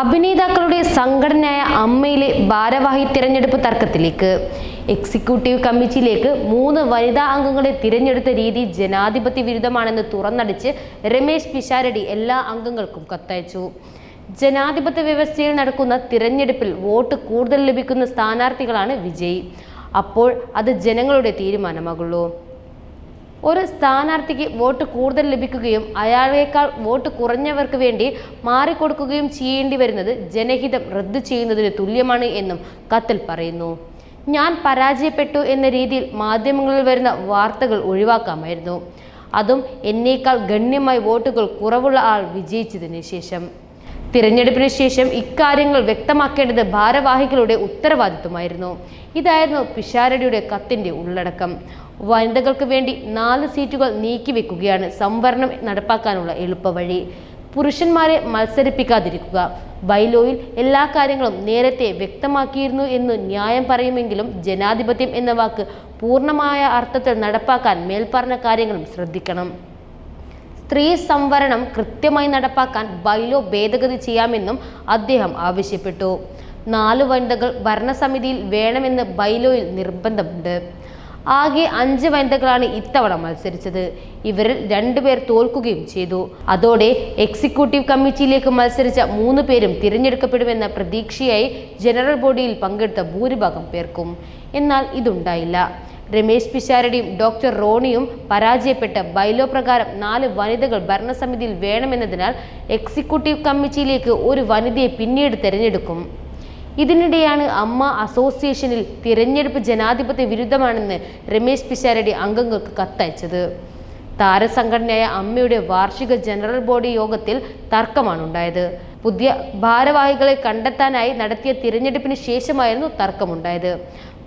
അഭിനേതാക്കളുടെ സംഘടനയായ അമ്മയിലെ ഭാരവാഹി തിരഞ്ഞെടുപ്പ് തർക്കത്തിലേക്ക്. എക്സിക്യൂട്ടീവ് കമ്മിറ്റിയിലേക്ക് മൂന്ന് വനിതാ അംഗങ്ങളെ തിരഞ്ഞെടുത്ത രീതി ജനാധിപത്യ വിരുദ്ധമാണെന്ന് തുറന്നടിച്ച് രമേശ് പിഷാരടി എല്ലാ അംഗങ്ങൾക്കും കത്തയച്ചു. ജനാധിപത്യ വ്യവസ്ഥയിൽ നടക്കുന്ന തിരഞ്ഞെടുപ്പിൽ വോട്ട് കൂടുതൽ ലഭിക്കുന്ന സ്ഥാനാർത്ഥികളാണ് വിജയി. അപ്പോൾ അത് ജനങ്ങളുടെ തീരുമാനമാകുള്ളൂ. ഒരു സ്ഥാനാർത്ഥിക്ക് വോട്ട് കൂടുതൽ ലഭിക്കുകയും അയാളേക്കാൾ വോട്ട് കുറഞ്ഞവർക്ക് വേണ്ടി മാറിക്കൊടുക്കുകയും ചെയ്യേണ്ടി വരുന്നത് ജനഹിതം റദ്ദു ചെയ്യുന്നതിന് തുല്യമാണ് എന്നും കത്തിൽ പറയുന്നു. ഞാൻ പരാജയപ്പെട്ടു എന്ന രീതിയിൽ മാധ്യമങ്ങളിൽ വരുന്ന വാർത്തകൾ ഒഴിവാക്കാമായിരുന്നു. അതും എന്നേക്കാൾ ഗണ്യമായി വോട്ടുകൾ കുറവുള്ള ആൾ വിജയിച്ചതിന് ശേഷം. തിരഞ്ഞെടുപ്പിന് ശേഷം ഇക്കാര്യങ്ങൾ വ്യക്തമാക്കേണ്ടത് ഭാരവാഹികളുടെ ഉത്തരവാദിത്വമായിരുന്നു. ഇതായിരുന്നു പിഷാരടിയുടെ കത്തിന്റെ ഉള്ളടക്കം. വനിതകൾക്ക് വേണ്ടി നാല് സീറ്റുകൾ നീക്കിവെക്കുകയാണ് സംവരണം നടപ്പാക്കാനുള്ള എളുപ്പവഴി പുരുഷന്മാരെ മത്സരിപ്പിക്കാതിരിക്കുക. ബൈലോയിൽ എല്ലാ കാര്യങ്ങളും നേരത്തെ വ്യക്തമാക്കിയിരുന്നു എന്ന് ന്യായം പറയുമെങ്കിലും ജനാധിപത്യം എന്ന വാക്ക് പൂർണമായ അർത്ഥത്തിൽ നടപ്പാക്കാൻ മേൽപ്പറഞ്ഞ കാര്യങ്ങളും ശ്രദ്ധിക്കണം. സ്ത്രീ സംവരണം കൃത്യമായി നടപ്പാക്കാൻ ബൈലോ ഭേദഗതി ചെയ്യാമെന്നും അദ്ദേഹം ആവശ്യപ്പെട്ടു. നാല് വനിതകൾ ഭരണസമിതിയിൽ വേണമെന്ന് ബൈലോയിൽ നിർബന്ധമുണ്ട്. ആകെ അഞ്ച് വനിതകളാണ് ഇത്തവണ മത്സരിച്ചത്. ഇവരിൽ രണ്ടുപേർ തോൽക്കുകയും ചെയ്തു. അതോടെ എക്സിക്യൂട്ടീവ് കമ്മിറ്റിയിലേക്ക് മത്സരിച്ച മൂന്ന് പേരും തിരഞ്ഞെടുക്കപ്പെടുമെന്ന പ്രതീക്ഷയായി ജനറൽ ബോഡിയിൽ പങ്കെടുത്ത ഭൂരിഭാഗം പേർക്കും. എന്നാൽ ഇതുണ്ടായില്ല. രമേശ് പിഷാരടിയും ഡോക്ടർ റോണിയും പരാജയപ്പെട്ട ബൈലോ പ്രകാരം നാല് വനിതകൾ ഭരണസമിതിയിൽ വേണമെന്നതിനാൽ എക്സിക്യൂട്ടീവ് കമ്മിറ്റിയിലേക്ക് ഒരു വനിതയെ പിന്നീട് തിരഞ്ഞെടുക്കും. ഇതിനിടെയാണ് അമ്മ അസോസിയേഷനിൽ തിരഞ്ഞെടുപ്പ് ജനാധിപത്യ വിരുദ്ധമാണെന്ന് രമേശ് പിഷാരടി അംഗങ്ങൾക്ക് കത്തയച്ചത്. താരസംഘടനയായ അമ്മയുടെ വാർഷിക ജനറൽ ബോഡി യോഗത്തിൽ തർക്കമാണുണ്ടായത്. പുതിയ ഭാരവാഹികളെ കണ്ടെത്താനായി നടത്തിയ തിരഞ്ഞെടുപ്പിന് ശേഷമായിരുന്നു തർക്കമുണ്ടായത്.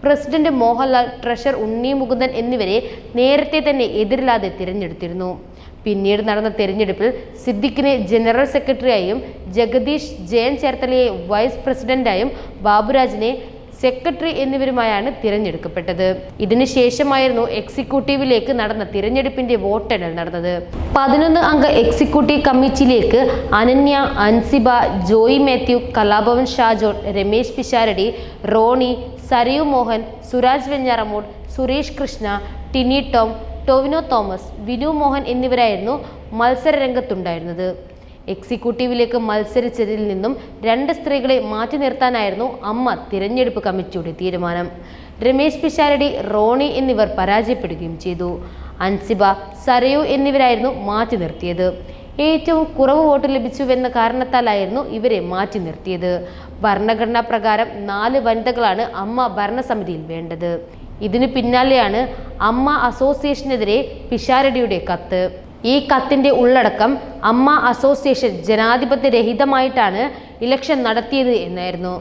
പ്രസിഡന്റ് മോഹൻലാൽ ട്രഷർ ഉണ്ണി മുകുന്ദൻ എന്നിവരെ നേരത്തെ തന്നെ എതിരില്ലാതെ തിരഞ്ഞെടുത്തിരുന്നു. പിന്നീട് നടന്ന തെരഞ്ഞെടുപ്പിൽ സിദ്ദിഖിനെ ജനറൽ സെക്രട്ടറിയായും ജഗദീഷ് ജയൻ ചേർത്തലയെ വൈസ് പ്രസിഡന്റായും ബാബുരാജിനെ സെക്രട്ടറി എന്നിവരുമായാണ് തിരഞ്ഞെടുക്കപ്പെട്ടത്. ഇതിനുശേഷമായിരുന്നു എക്സിക്യൂട്ടീവിലേക്ക് നടന്ന തിരഞ്ഞെടുപ്പിന്റെ വോട്ടെണ്ണൽ നടന്നത്. പതിനൊന്ന് അംഗ എക്സിക്യൂട്ടീവ് കമ്മിറ്റിയിലേക്ക് അനന്യ അൻസിബ ജോയി മാത്യു കലാഭവൻ ഷാജോൺ രമേശ് പിഷാരടി റോണി സരയു മോഹൻ സുരാജ് വെഞ്ഞാറമൂട് സുരേഷ് കൃഷ്ണ ടിനി ടോം ടോവിനോ തോമസ് വിനു മോഹൻ എന്നിവരായിരുന്നു മത്സര രംഗത്തുണ്ടായിരുന്നത് എക്സിക്യൂട്ടീവിലേക്ക് മത്സരിച്ചതിൽ നിന്നും രണ്ട് സ്ത്രീകളെ മാറ്റി നിർത്താനായിരുന്നു അമ്മ തിരഞ്ഞെടുപ്പ് കമ്മിറ്റിയുടെ തീരുമാനം. രമേശ് പിഷാരടി റോണി എന്നിവർ പരാജയപ്പെടുകയും ചെയ്തു. അൻസിബ സരയു എന്നിവരായിരുന്നു മാറ്റി നിർത്തിയത്. ഏറ്റവും കുറവ് വോട്ട് ലഭിച്ചുവെന്ന കാരണത്താലായിരുന്നു ഇവരെ മാറ്റി നിർത്തിയത്. ഭരണഘടനാ പ്രകാരം നാല് വനിതകളാണ് അമ്മ ഭരണസമിതിയിൽ വേണ്ടത്. ഇതിനു പിന്നാലെയാണ് അമ്മ അസോസിയേഷനെതിരെ പിഷാരടിയുടെ കത്ത്. ഈ കത്തിന്റെ ഉള്ളടക്കം അമ്മ അസോസിയേഷൻ ജനാധിപത്യ രഹിതമായിട്ടാണ് ഇലക്ഷൻ നടത്തിയത് എന്നായിരുന്നു.